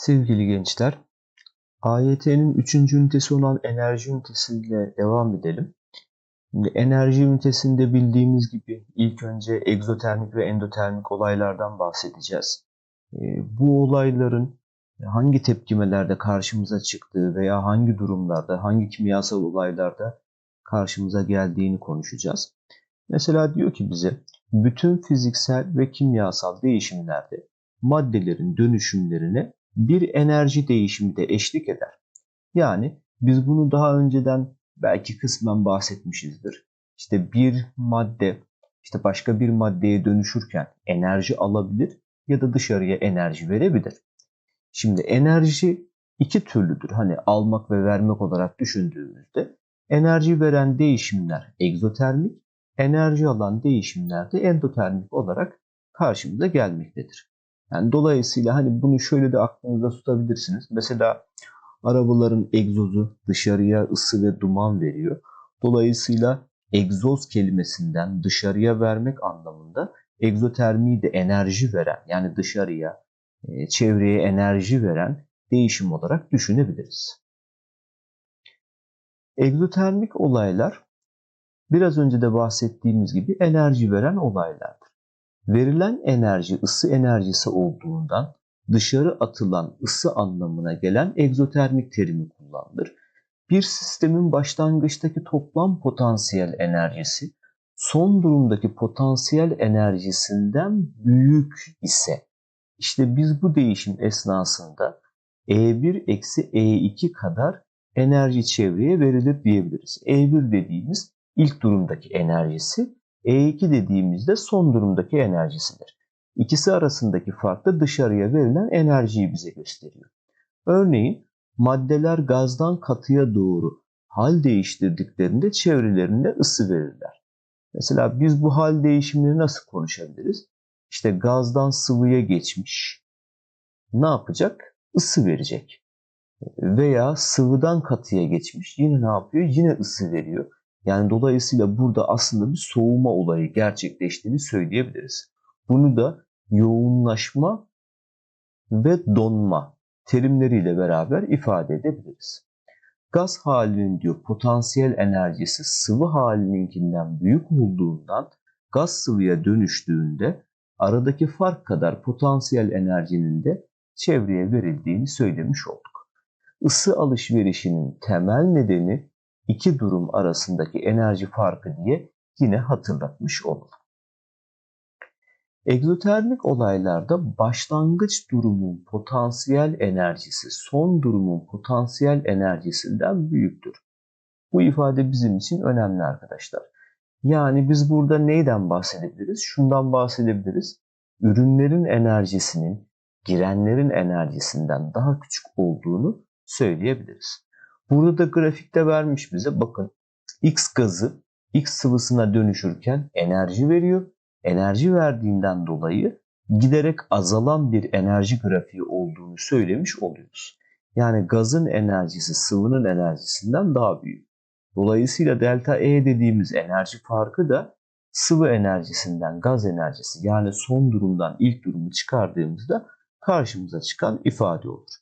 Sevgili gençler, AYT'nin 3. ünitesi olan enerji ünitesiyle devam edelim. Şimdi enerji ünitesinde bildiğimiz gibi ilk önce egzotermik ve endotermik olaylardan bahsedeceğiz. Ee, bu olayların hangi tepkimelerde karşımıza çıktığı veya hangi durumlarda, hangi kimyasal olaylarda karşımıza geldiğini konuşacağız. Mesela diyor ki bize bütün fiziksel ve kimyasal değişimlerde maddelerin dönüşümlerine bir enerji değişimi de eşlik eder. Yani biz bunu daha önceden belki kısmen bahsetmişizdir. İşte bir madde işte başka bir maddeye dönüşürken enerji alabilir ya da dışarıya enerji verebilir. Şimdi enerji iki türlüdür. Hani almak ve vermek olarak düşündüğümüzde enerji veren değişimler egzotermik, enerji alan değişimler de endotermik olarak karşımıza gelmektedir. Yani dolayısıyla hani bunu şöyle de aklınızda tutabilirsiniz. Mesela arabaların egzozu dışarıya ısı ve duman veriyor. Dolayısıyla egzoz kelimesinden dışarıya vermek anlamında egzotermi de enerji veren yani dışarıya, e, çevreye enerji veren değişim olarak düşünebiliriz. Egzotermik olaylar biraz önce de bahsettiğimiz gibi enerji veren olaylardır. Verilen enerji ısı enerjisi olduğundan dışarı atılan ısı anlamına gelen egzotermik terimi kullanılır. Bir sistemin başlangıçtaki toplam potansiyel enerjisi son durumdaki potansiyel enerjisinden büyük ise işte biz bu değişim esnasında E1 eksi E2 kadar enerji çevreye verilir diyebiliriz. E1 dediğimiz ilk durumdaki enerjisi, E2 dediğimizde son durumdaki enerjisidir. İkisi arasındaki fark da dışarıya verilen enerjiyi bize gösteriyor. Örneğin maddeler gazdan katıya doğru hal değiştirdiklerinde çevrelerinde ısı verirler. Mesela biz bu hal değişimini nasıl konuşabiliriz? İşte gazdan sıvıya geçmiş. Ne yapacak? Isı verecek. Veya sıvıdan katıya geçmiş. Yine ne yapıyor? Yine ısı veriyor. Yani dolayısıyla burada aslında bir soğuma olayı gerçekleştiğini söyleyebiliriz. Bunu da yoğunlaşma ve donma terimleriyle beraber ifade edebiliriz. Gaz halinin diyor potansiyel enerjisi sıvı halininkinden büyük olduğundan gaz sıvıya dönüştüğünde aradaki fark kadar potansiyel enerjinin de çevreye verildiğini söylemiş olduk. Isı alışverişinin temel nedeni iki durum arasındaki enerji farkı diye yine hatırlatmış olalım. Egzotermik olaylarda başlangıç durumun potansiyel enerjisi son durumun potansiyel enerjisinden büyüktür. Bu ifade bizim için önemli arkadaşlar. Yani biz burada neyden bahsedebiliriz? Şundan bahsedebiliriz. Ürünlerin enerjisinin girenlerin enerjisinden daha küçük olduğunu söyleyebiliriz. Burada da grafikte vermiş bize bakın X gazı X sıvısına dönüşürken enerji veriyor. Enerji verdiğinden dolayı giderek azalan bir enerji grafiği olduğunu söylemiş oluyoruz. Yani gazın enerjisi sıvının enerjisinden daha büyük. Dolayısıyla delta E dediğimiz enerji farkı da sıvı enerjisinden gaz enerjisi yani son durumdan ilk durumu çıkardığımızda karşımıza çıkan ifade olur.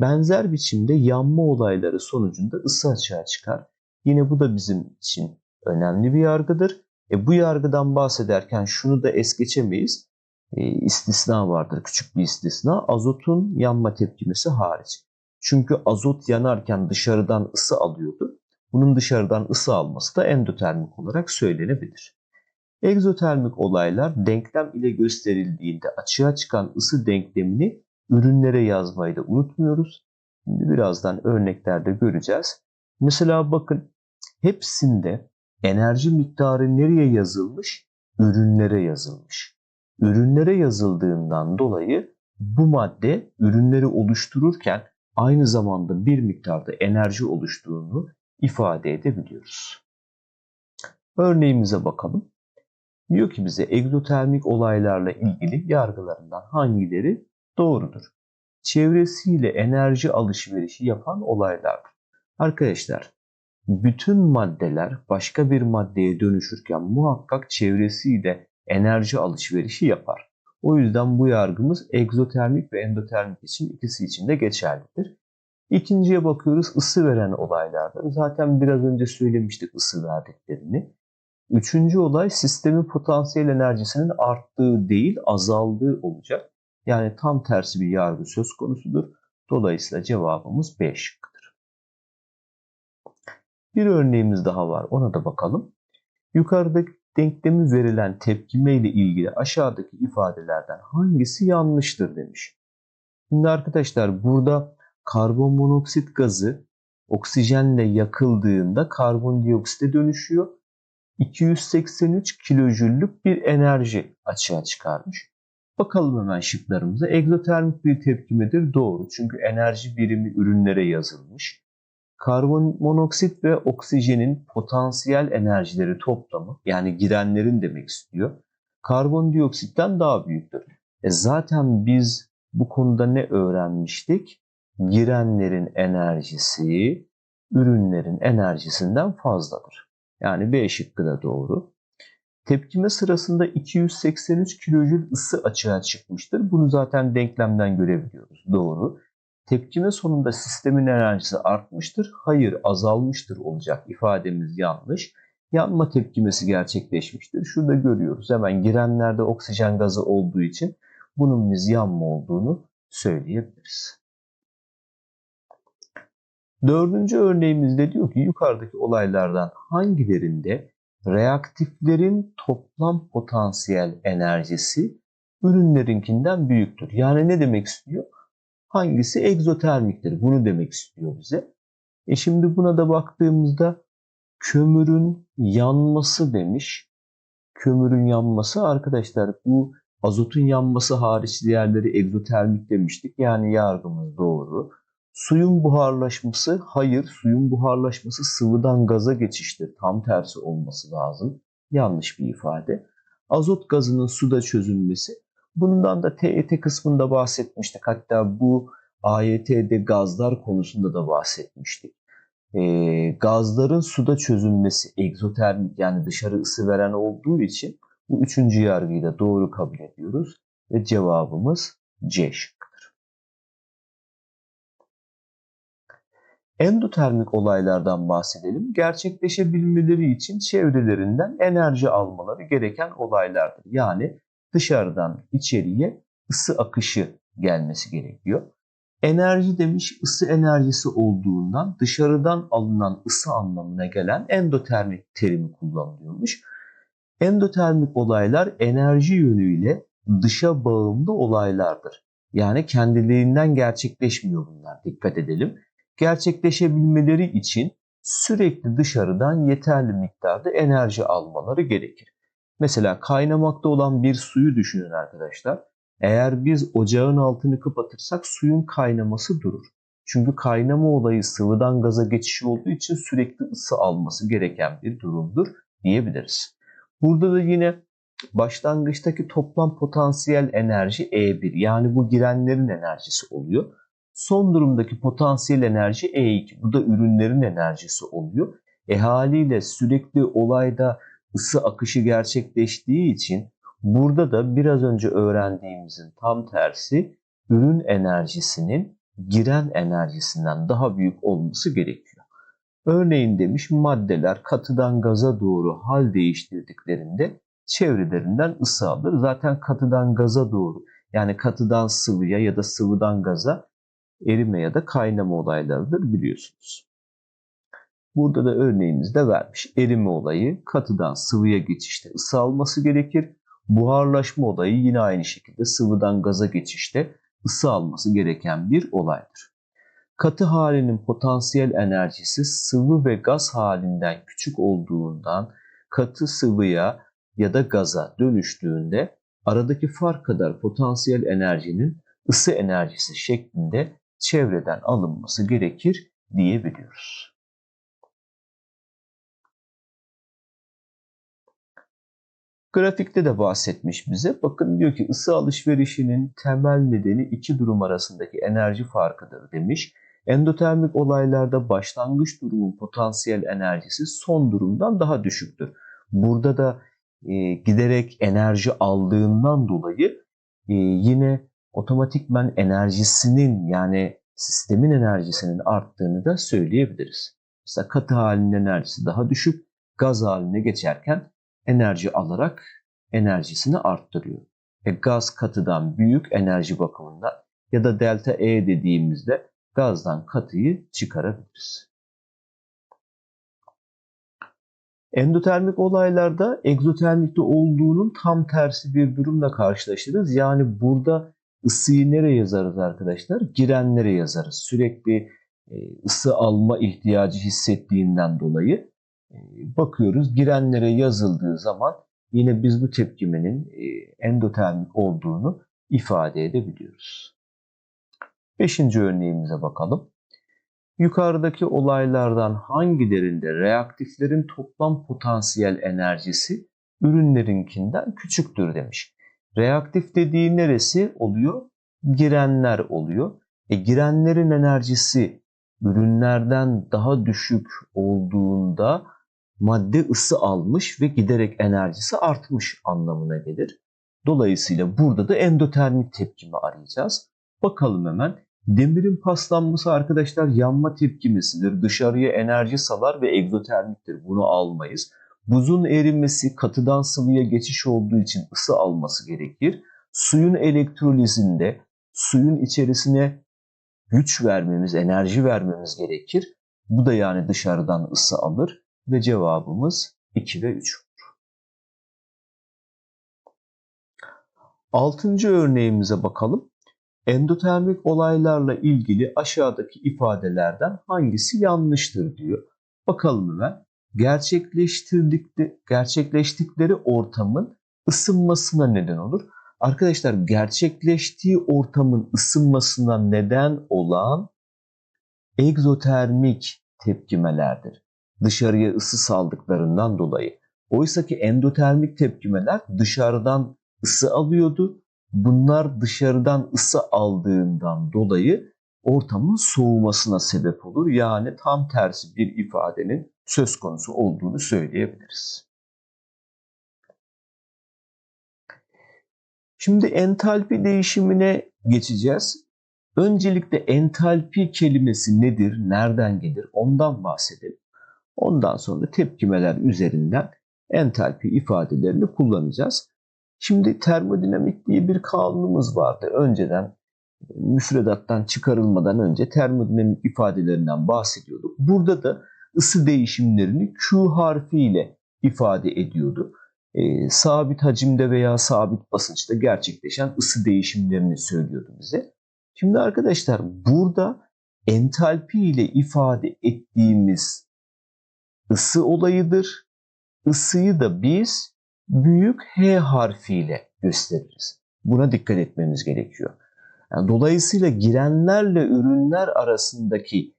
Benzer biçimde yanma olayları sonucunda ısı açığa çıkar. Yine bu da bizim için önemli bir yargıdır. E, bu yargıdan bahsederken şunu da es geçemeyiz. E, istisna vardır, küçük bir istisna. Azotun yanma tepkimesi hariç. Çünkü azot yanarken dışarıdan ısı alıyordu. Bunun dışarıdan ısı alması da endotermik olarak söylenebilir. Egzotermik olaylar denklem ile gösterildiğinde açığa çıkan ısı denklemini ürünlere yazmayı da unutmuyoruz. Şimdi birazdan örneklerde göreceğiz. Mesela bakın hepsinde enerji miktarı nereye yazılmış? Ürünlere yazılmış. Ürünlere yazıldığından dolayı bu madde ürünleri oluştururken aynı zamanda bir miktarda enerji oluştuğunu ifade edebiliyoruz. Örneğimize bakalım. Diyor ki bize egzotermik olaylarla ilgili yargılarından hangileri doğrudur. Çevresiyle enerji alışverişi yapan olaylardır. Arkadaşlar bütün maddeler başka bir maddeye dönüşürken muhakkak çevresiyle enerji alışverişi yapar. O yüzden bu yargımız egzotermik ve endotermik için ikisi için de geçerlidir. İkinciye bakıyoruz ısı veren olaylarda. Zaten biraz önce söylemiştik ısı verdiklerini. Üçüncü olay sistemin potansiyel enerjisinin arttığı değil azaldığı olacak. Yani tam tersi bir yargı söz konusudur. Dolayısıyla cevabımız B şıkkıdır. Bir örneğimiz daha var. Ona da bakalım. Yukarıdaki denklemi verilen tepkime ile ilgili aşağıdaki ifadelerden hangisi yanlıştır demiş. Şimdi arkadaşlar burada karbon monoksit gazı oksijenle yakıldığında karbondioksite dönüşüyor. 283 kilojüllük bir enerji açığa çıkarmış. Bakalım hemen şıklarımıza. Egzotermik bir tepkimedir. Doğru. Çünkü enerji birimi ürünlere yazılmış. Karbon monoksit ve oksijenin potansiyel enerjileri toplamı yani girenlerin demek istiyor. Karbondioksitten daha büyüktür. E zaten biz bu konuda ne öğrenmiştik? Girenlerin enerjisi ürünlerin enerjisinden fazladır. Yani B şıkkı da doğru. Tepkime sırasında 283 kilojül ısı açığa çıkmıştır. Bunu zaten denklemden görebiliyoruz. Doğru. Tepkime sonunda sistemin enerjisi artmıştır. Hayır azalmıştır olacak ifademiz yanlış. Yanma tepkimesi gerçekleşmiştir. Şurada görüyoruz. Hemen girenlerde oksijen gazı olduğu için bunun biz yanma olduğunu söyleyebiliriz. Dördüncü örneğimizde diyor ki yukarıdaki olaylardan hangilerinde reaktiflerin toplam potansiyel enerjisi ürünlerinkinden büyüktür. Yani ne demek istiyor? Hangisi egzotermiktir? Bunu demek istiyor bize. E şimdi buna da baktığımızda kömürün yanması demiş. Kömürün yanması arkadaşlar bu azotun yanması hariç diğerleri egzotermik demiştik. Yani yargımız doğru. Suyun buharlaşması, hayır suyun buharlaşması sıvıdan gaza geçiştir. Tam tersi olması lazım. Yanlış bir ifade. Azot gazının suda çözülmesi. Bundan da TET kısmında bahsetmiştik. Hatta bu AYT'de gazlar konusunda da bahsetmiştik. E, gazların suda çözülmesi egzotermik yani dışarı ısı veren olduğu için bu üçüncü yargıyı da doğru kabul ediyoruz. Ve cevabımız C Endotermik olaylardan bahsedelim. Gerçekleşebilmeleri için çevrelerinden enerji almaları gereken olaylardır. Yani dışarıdan içeriye ısı akışı gelmesi gerekiyor. Enerji demiş ısı enerjisi olduğundan dışarıdan alınan ısı anlamına gelen endotermik terimi kullanılıyormuş. Endotermik olaylar enerji yönüyle dışa bağımlı olaylardır. Yani kendiliğinden gerçekleşmiyor bunlar. Dikkat edelim gerçekleşebilmeleri için sürekli dışarıdan yeterli miktarda enerji almaları gerekir. Mesela kaynamakta olan bir suyu düşünün arkadaşlar. Eğer biz ocağın altını kapatırsak suyun kaynaması durur. Çünkü kaynama olayı sıvıdan gaza geçiş olduğu için sürekli ısı alması gereken bir durumdur diyebiliriz. Burada da yine başlangıçtaki toplam potansiyel enerji E1 yani bu girenlerin enerjisi oluyor. Son durumdaki potansiyel enerji E2. Bu da ürünlerin enerjisi oluyor. E haliyle sürekli olayda ısı akışı gerçekleştiği için burada da biraz önce öğrendiğimizin tam tersi ürün enerjisinin giren enerjisinden daha büyük olması gerekiyor. Örneğin demiş maddeler katıdan gaza doğru hal değiştirdiklerinde çevrelerinden ısı alır. Zaten katıdan gaza doğru yani katıdan sıvıya ya da sıvıdan gaza erime ya da kaynama olaylarıdır biliyorsunuz. Burada da örneğimizde vermiş. Erime olayı katıdan sıvıya geçişte ısı alması gerekir. Buharlaşma olayı yine aynı şekilde sıvıdan gaza geçişte ısı alması gereken bir olaydır. Katı halinin potansiyel enerjisi sıvı ve gaz halinden küçük olduğundan katı sıvıya ya da gaza dönüştüğünde aradaki fark kadar potansiyel enerjinin ısı enerjisi şeklinde çevreden alınması gerekir diyebiliyoruz. Grafikte de bahsetmiş bize. Bakın diyor ki ısı alışverişinin temel nedeni iki durum arasındaki enerji farkıdır demiş. Endotermik olaylarda başlangıç durumun potansiyel enerjisi son durumdan daha düşüktür. Burada da e, giderek enerji aldığından dolayı e, yine otomatikman enerjisinin yani sistemin enerjisinin arttığını da söyleyebiliriz. Mesela katı halinin enerjisi daha düşük, gaz haline geçerken enerji alarak enerjisini arttırıyor. E, gaz katıdan büyük enerji bakımından ya da delta E dediğimizde gazdan katıyı çıkarabiliriz. Endotermik olaylarda egzotermikte olduğunun tam tersi bir durumla karşılaşırız. Yani burada ısıyı nereye yazarız arkadaşlar? Girenlere yazarız. Sürekli e, ısı alma ihtiyacı hissettiğinden dolayı e, bakıyoruz girenlere yazıldığı zaman yine biz bu tepkimenin e, endotermik olduğunu ifade edebiliyoruz. Beşinci örneğimize bakalım. Yukarıdaki olaylardan hangilerinde reaktiflerin toplam potansiyel enerjisi ürünlerinkinden küçüktür demiş. Reaktif dediği neresi oluyor? Girenler oluyor. E, girenlerin enerjisi ürünlerden daha düşük olduğunda madde ısı almış ve giderek enerjisi artmış anlamına gelir. Dolayısıyla burada da endotermik tepkimi arayacağız. Bakalım hemen. Demirin paslanması arkadaşlar yanma tepkimesidir. Dışarıya enerji salar ve egzotermiktir. Bunu almayız. Buzun erimesi katıdan sıvıya geçiş olduğu için ısı alması gerekir. Suyun elektrolizinde suyun içerisine güç vermemiz, enerji vermemiz gerekir. Bu da yani dışarıdan ısı alır ve cevabımız 2 ve 3 olur. Altıncı örneğimize bakalım. Endotermik olaylarla ilgili aşağıdaki ifadelerden hangisi yanlıştır diyor. Bakalım hemen. Gerçekleştirdikleri, ortamın ısınmasına neden olur. Arkadaşlar gerçekleştiği ortamın ısınmasına neden olan egzotermik tepkimelerdir. Dışarıya ısı saldıklarından dolayı. Oysa ki endotermik tepkimeler dışarıdan ısı alıyordu bunlar dışarıdan ısı aldığından dolayı ortamın soğumasına sebep olur. Yani tam tersi bir ifadenin söz konusu olduğunu söyleyebiliriz. Şimdi entalpi değişimine geçeceğiz. Öncelikle entalpi kelimesi nedir, nereden gelir ondan bahsedelim. Ondan sonra tepkimeler üzerinden entalpi ifadelerini kullanacağız. Şimdi termodinamik diye bir kanunumuz vardı. Önceden müfredattan çıkarılmadan önce termodinamik ifadelerinden bahsediyorduk. Burada da ısı değişimlerini Q harfiyle ifade ediyordu. E, sabit hacimde veya sabit basınçta gerçekleşen ısı değişimlerini söylüyordu bize. Şimdi arkadaşlar burada entalpi ile ifade ettiğimiz ısı olayıdır. Isıyı da biz büyük H harfiyle gösteririz. Buna dikkat etmemiz gerekiyor. Yani dolayısıyla girenlerle ürünler arasındaki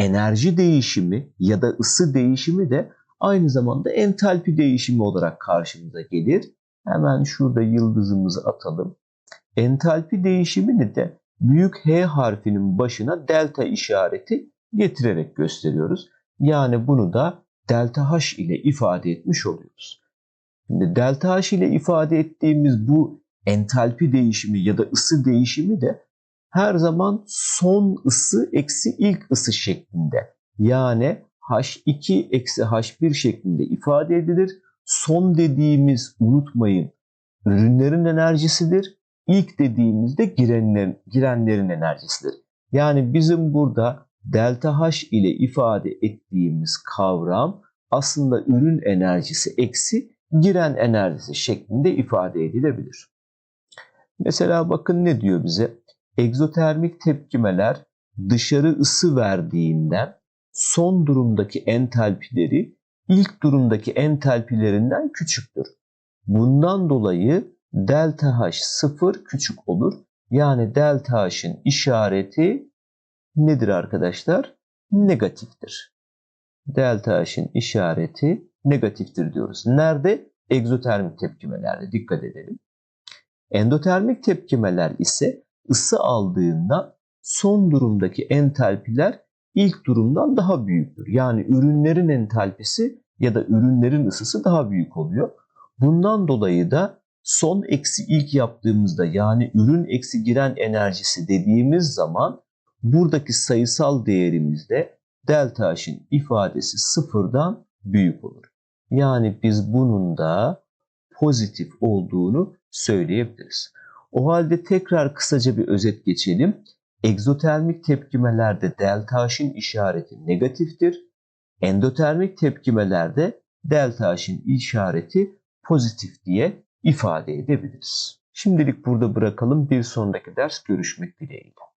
enerji değişimi ya da ısı değişimi de aynı zamanda entalpi değişimi olarak karşımıza gelir. Hemen şurada yıldızımızı atalım. Entalpi değişimini de büyük H harfinin başına delta işareti getirerek gösteriyoruz. Yani bunu da delta H ile ifade etmiş oluyoruz. Şimdi delta H ile ifade ettiğimiz bu entalpi değişimi ya da ısı değişimi de her zaman son ısı eksi ilk ısı şeklinde. Yani H2 eksi H1 şeklinde ifade edilir. Son dediğimiz unutmayın ürünlerin enerjisidir. İlk dediğimizde girenlerin, girenlerin enerjisidir. Yani bizim burada delta H ile ifade ettiğimiz kavram aslında ürün enerjisi eksi giren enerjisi şeklinde ifade edilebilir. Mesela bakın ne diyor bize? Egzotermik tepkimeler dışarı ısı verdiğinden son durumdaki entalpileri ilk durumdaki entalpilerinden küçüktür. Bundan dolayı delta H sıfır küçük olur. Yani delta H'in işareti nedir arkadaşlar? Negatiftir. Delta H'in işareti negatiftir diyoruz. Nerede? Egzotermik tepkimelerde dikkat edelim. Endotermik tepkimeler ise ısı aldığında son durumdaki entalpiler ilk durumdan daha büyüktür. Yani ürünlerin entalpisi ya da ürünlerin ısısı daha büyük oluyor. Bundan dolayı da son eksi ilk yaptığımızda yani ürün eksi giren enerjisi dediğimiz zaman buradaki sayısal değerimizde delta H'in ifadesi sıfırdan büyük olur. Yani biz bunun da pozitif olduğunu söyleyebiliriz. O halde tekrar kısaca bir özet geçelim. Egzotermik tepkimelerde delta H'in işareti negatiftir. Endotermik tepkimelerde delta H'in işareti pozitif diye ifade edebiliriz. Şimdilik burada bırakalım. Bir sonraki ders görüşmek dileğiyle.